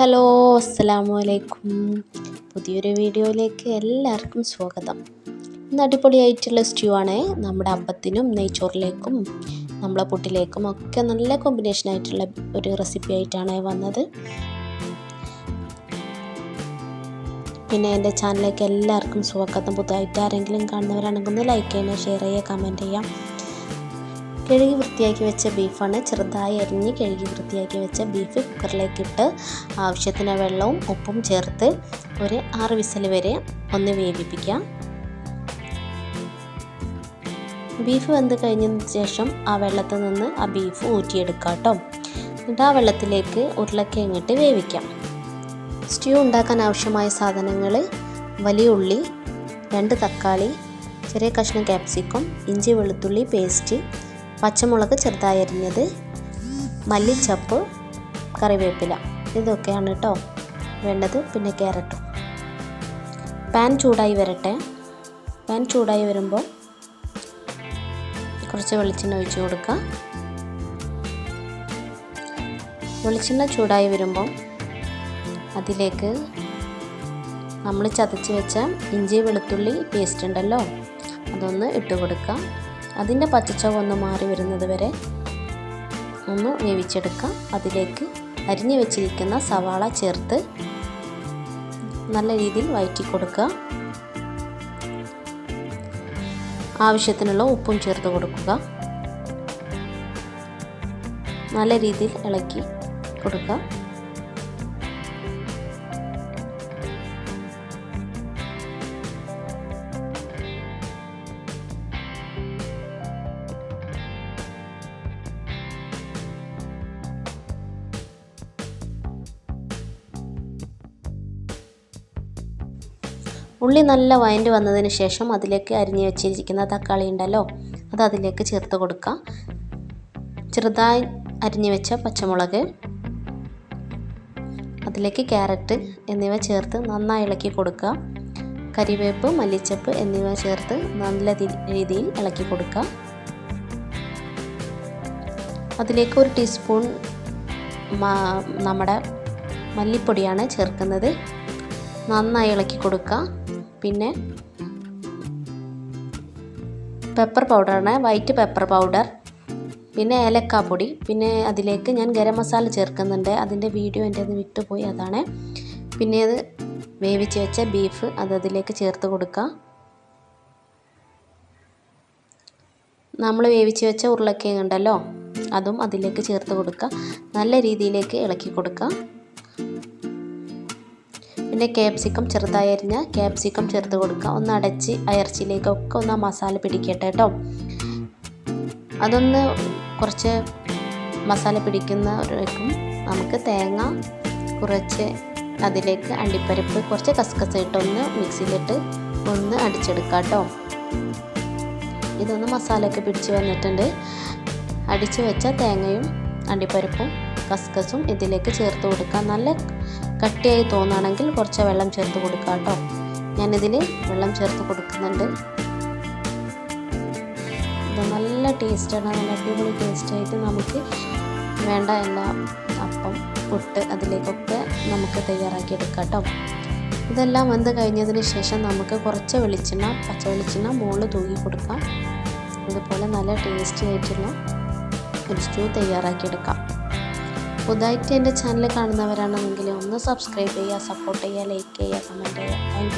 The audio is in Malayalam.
ഹലോ അസ്സലാമു അലൈക്കും പുതിയൊരു വീഡിയോയിലേക്ക് എല്ലാവർക്കും സ്വാഗതം. ഇന്ന് അടിപൊളിയായിട്ടുള്ള സ്റ്റ്യൂ ആണ്. നമ്മുടെ അപ്പത്തിനും നെയ്ച്ചോറിലേക്കും നമ്മളെ പുട്ടിലേക്കും ഒക്കെ നല്ല കോമ്പിനേഷൻ ആയിട്ടുള്ള ഒരു റെസിപ്പി ആയിട്ടാണ് വന്നത്. പിന്നെ എന്റെ ചാനലിലേക്ക് എല്ലാവർക്കും സ്വാഗതം. പുതുതായിട്ട് ആരെങ്കിലും കാണുന്നവരാണെങ്കിൽ ഒന്ന് ലൈക്ക് ചെയ്യണം ഷെയർ ചെയ്യുക കമന്റ് ചെയ്യാം കഴുകി വൃത്തിയാക്കി വെച്ച ബീഫാണ് ചെറുതായി അരിഞ്ഞ് കഴുകി വൃത്തിയാക്കി വെച്ച ബീഫ് കുക്കറിലേക്കിട്ട് ആവശ്യത്തിന് വെള്ളവും ഉപ്പും ചേർത്ത് ഒരു ആറ് വിസൽ വരെ ഒന്ന് വേവിപ്പിക്കാം. ബീഫ് വെന്ത് കഴിഞ്ഞതിന് ശേഷം ആ വെള്ളത്തിൽ നിന്ന് ആ ബീഫ് ഊറ്റിയെടുക്കാം കേട്ടോ. എന്നിട്ട് ആ വെള്ളത്തിലേക്ക് ഉരുളക്കിഴങ്ങിട്ട് വേവിക്കാം. സ്റ്റ്യൂ ഉണ്ടാക്കാൻ ആവശ്യമായ സാധനങ്ങൾ വലിയ ഉള്ളി രണ്ട് തക്കാളി ചെറിയ കഷ്ണം ക്യാപ്സിക്കം ഇഞ്ചി വെളുത്തുള്ളി പേസ്റ്റ് പച്ചമുളക് ചെറുതായി അരിഞ്ഞത് മല്ലിച്ചപ്പ് കറിവേപ്പില. ഇതൊക്കെയാണ് കേട്ടോ വേണ്ടത്. പിന്നെ ക്യാരറ്റും. പാൻ ചൂടായി വരട്ടെ. പാൻ ചൂടായി വരുമ്പോൾ കുറച്ച് വെളിച്ചെണ്ണ ഒഴിച്ച് കൊടുക്കുക. വെളിച്ചെണ്ണ ചൂടായി വരുമ്പോൾ അതിലേക്ക് നമ്മൾ ചതച്ച് വെച്ച ഇഞ്ചി വെളുത്തുള്ളി പേസ്റ്റ് ഉണ്ടല്ലോ അതൊന്ന് ഇട്ട് കൊടുക്കുക. അതിന്റെ പച്ചച്ചവ് ഒന്ന് മാറി വരുന്നത് വരെ ഒന്ന് വേവിച്ചെടുക്കാം. അതിലേക്ക് അരിഞ്ഞു വെച്ചിരിക്കുന്ന സവാള ചേർത്ത് നല്ല രീതിയിൽ വയറ്റി കൊടുക്കുക ആവശ്യത്തിനുള്ള ഉപ്പും ചേർത്ത് കൊടുക്കുക. നല്ല രീതിയിൽ ഇളക്കി കൊടുക്കുക. ഉള്ളി നല്ല വയന്റ് വന്നതിന് ശേഷം അതിലേക്ക് അരിഞ്ഞു വെച്ചിരിക്കുന്ന തക്കാളി ഉണ്ടല്ലോ അത് അതിലേക്ക് ചേർത്ത് കൊടുക്കാം. ചെറുതായി അരിഞ്ഞു വെച്ച പച്ചമുളക് അതിലേക്ക് ക്യാരറ്റ് എന്നിവ ചേർത്ത് നന്നായി ഇളക്കി കൊടുക്കുക കരിവേപ്പ് മല്ലിച്ചപ്പ് എന്നിവ ചേർത്ത് നല്ല രീതിയിൽ ഇളക്കി കൊടുക്കുക അതിലേക്ക് ഒരു ടീസ്പൂൺ നമ്മുടെ മല്ലിപ്പൊടിയാണ് ചേർക്കുന്നത്. നന്നായി ഇളക്കി കൊടുക്കുക പിന്നെ പെപ്പർ പൗഡറാണ് വൈറ്റ് പെപ്പർ പൗഡർ പിന്നെ ഏലക്കാപ്പൊടി പിന്നെ അതിലേക്ക് ഞാൻ ഗരം മസാല ചേർക്കുന്നുണ്ട്. അതിന്റെ വീഡിയോ എന്റെ അത് വിട്ടുപോയി അതാണ്. പിന്നെ അത് വേവിച്ച് വെച്ച ബീഫ് അത് അതിലേക്ക് ചേർത്ത് കൊടുക്കുക നമ്മൾ വേവിച്ച് വെച്ച ഉരുളക്കിഴങ്ങ് ഉണ്ടല്ലോ അതും അതിലേക്ക് ചേർത്ത് കൊടുക്കുക നല്ല രീതിയിലേക്ക് ഇളക്കി കൊടുക്കുക പിന്നെ ക്യാപ്സിക്കം ചെറുതായി അരിഞ്ഞ ക്യാപ്സിക്കം ചേർത്ത് കൊടുക്കുക. ഒന്ന് അടച്ച് അയർച്ചിയിലേക്കൊക്കെ ഒന്ന് മസാല പിടിക്കട്ടെ കേട്ടോ. അതൊന്ന് കുറച്ച് മസാല പിടിക്കുന്നവരേക്കും നമുക്ക് തേങ്ങ കുറച്ച് അതിലേക്ക് അണ്ടിപ്പരിപ്പ് കുറച്ച് കസ്കസ് ഇട്ടൊന്ന് മിക്സിയിലിട്ട് ഒന്ന് അടിച്ചെടുക്കാം കേട്ടോ. ഇതൊന്ന് മസാലയൊക്കെ പിടിച്ച് വന്നിട്ടുണ്ട്. അടിച്ച് വെച്ച തേങ്ങയും അണ്ടിപ്പരിപ്പും കസ്കസും ഇതിലേക്ക് ചേർത്ത് കൊടുക്കാം. നല്ല കട്ടിയായി തോന്നുകയാണെങ്കിൽ കുറച്ച് വെള്ളം ചേർത്ത് കൊടുക്കാം കേട്ടോ. ഞാനിതിൽ വെള്ളം ചേർത്ത് കൊടുക്കുന്നുണ്ട്. ഇത് നല്ല ടേസ്റ്റാണ് നല്ല അടിപൊളി ടേസ്റ്റായിട്ട് നമുക്ക് വേണ്ട എല്ലാ അപ്പം പുട്ട് അതിലേക്കൊക്കെ നമുക്ക് തയ്യാറാക്കി എടുക്കാം കേട്ടോ. ഇതെല്ലാം വെന്ത് കഴിഞ്ഞതിന് ശേഷം നമുക്ക് കുറച്ച് വെളിച്ചെണ്ണ പച്ച വെളിച്ചെണ്ണ മുകളിൽ തൂക്കി കൊടുക്കാം. ഇതുപോലെ നല്ല ടേസ്റ്റി ആയിട്ടുള്ള ഒരു സ്റ്റൂ തയ്യാറാക്കിയെടുക്കാം പുതുതായിട്ട് എന്റെ ചാനൽ കാണുന്നവരാണെങ്കിൽ ഒന്ന് സബ്സ്ക്രൈബ് ചെയ്യുക സപ്പോർട്ട് ചെയ്യുക ലൈക്ക് ചെയ്യുക കമന്റ് ചെയ്യുക. താങ്ക്